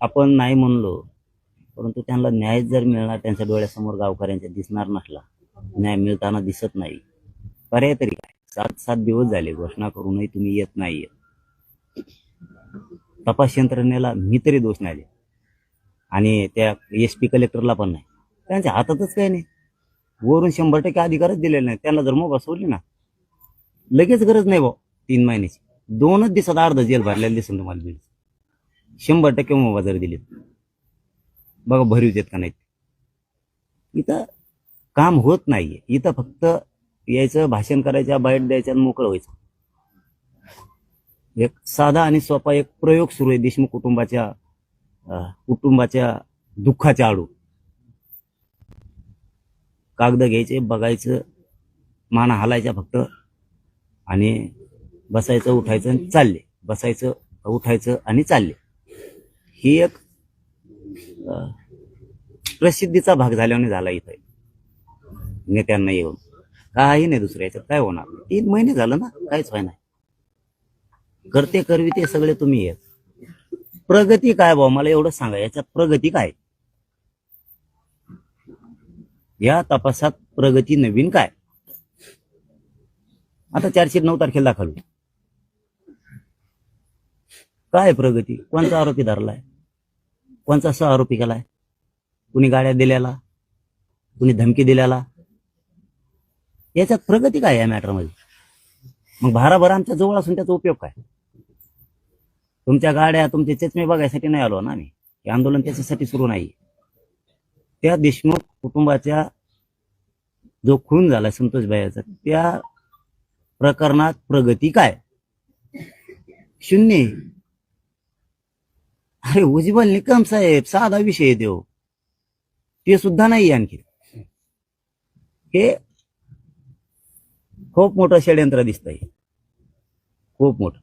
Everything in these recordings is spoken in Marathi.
आपण नाही म्हणलो परंतु त्यांना न्याय जर मिळणार त्यांच्या डोळ्यासमोर गावकऱ्यांच्या दिसणार नसला न्याय मिळताना दिसत नाही. पर्याय तरी काय? सात सात दिवस झाले घोषणा करूनही तुम्ही येत नाहीये. तपास यंत्रणेला मी तरी दोष नाही आले आणि त्या एस पी कलेक्टरला पण नाही. त्यांच्या हातातच काही नाही. वरून शंभर टक्के अधिकारच दिलेले नाही त्यांना जर मोबा सोडली ना लगेच गरज नाही भाऊ तीन महिन्याची. दोनच दिवसात अर्ध जेल भरलेलं दिसून तुम्हाला बिल. शंभर टक्के मोबा जर बघा भरीव देत का नाहीत. इथं काम होत नाहीये. इथं फक्त यायचं भाषण करायचं बाईट द्यायचं आणि मोकळं व्हायचं. एक साधा आणि सोपा एक प्रयोग सुरू आहे देशमुख कुटुंबाच्या कुटुंबाच्या दुःखाच्या आडू. कागद घ्यायचे बघायचं माना हालायच्या फक्त. आणि बसायचं उठायचं आणि चालले. बसायचं उठायचं आणि चालले. ही एक प्रसिद्धीचा भाग झाल्याने झाला इथे. नेत्यांना येऊन. काही नाही दुसऱ्या याच्यात. काय होणार? तीन महिने झालं ना? काहीच व्हाय नाही करते करवी ते सगळे तुम्ही येत प्रगती काय भाऊ? मला एवढं सांगा. याच्यात प्रगती काय? या तपासात प्रगती नवीन काय? आता चारशे नऊ तारखेला दाखल. काय प्रगती? कोणता आरोपी धरलाय? कोणचा सह आरोपी केलाय? कुणी गाड्या दिल्याला? कुणी धमकी दिल्याला? याच्यात प्रगती काय या मॅटरमध्ये मग भाराभर आमच्या जवळ असून त्याचा उपयोग काय? तुमच्या गाड्या तुमचे चेचमे बघायसाठी नाही आलो ना आम्ही. हे आंदोलन त्याच्यासाठी सुरू नाही. त्या देशमुख कुटुंबाच्या जो खून झाला संतोष भाईचा त्या प्रकरणात प्रगती काय? शून्य अरे उज्ज्वल निकम साहेब साधा विषय आहे तो सुद्धा नाही आणखी. हे खूप मोठं षडयंत्र दिसतंय. खूप मोठं.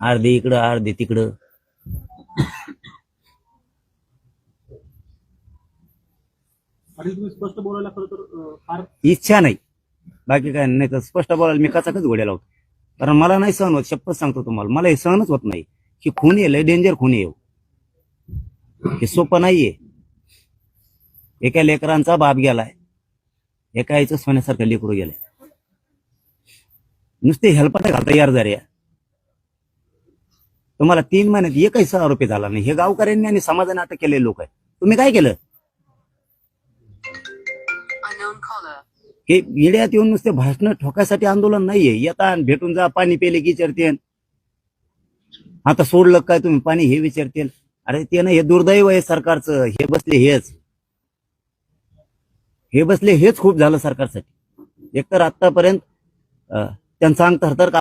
अर्धे इकडं अर्धे तिकडं. स्पष्ट बोलायला खरं तर फार इच्छा नाही. बाकी काय नाही तर स्पष्ट बोलायला मी कचाकच घोड्या लावतो. कारण मला नाही सहन होत शपथ सांगतो तुम्हाला. मला हे सहनच होत नाही की खून आहे लय डेंजर खून आहे हो. सोपं नाहीये. एका लेकरांचा बाप गेलाय. एका आईचं सोन्यासारखं लेकरू गेलंय. नुसते हेल्पाटा घालता यार जऱ्या. तुम्हाला तीन महिन्यात एकही सहा आरोपी झाला नाही. हे गावकऱ्यांनी आणि समाजाने अटक केलेले लोक आहे तुम्ही काय केलं. हे येड्यात येऊन नुसते भाषण ठोकायसाठी आंदोलन नाहीये. येता भेटून जा पाणी पेले की विचारते आता सोडलं काय तुम्ही? पाणी हे विचारतील अरे ते ना हे दुर्दैव आहे सरकारचं. हे बसले हेच. हे बसले हेच खूप झालं सरकारसाठी. एकतर आतापर्यंत त्यांचा अंग थरथर का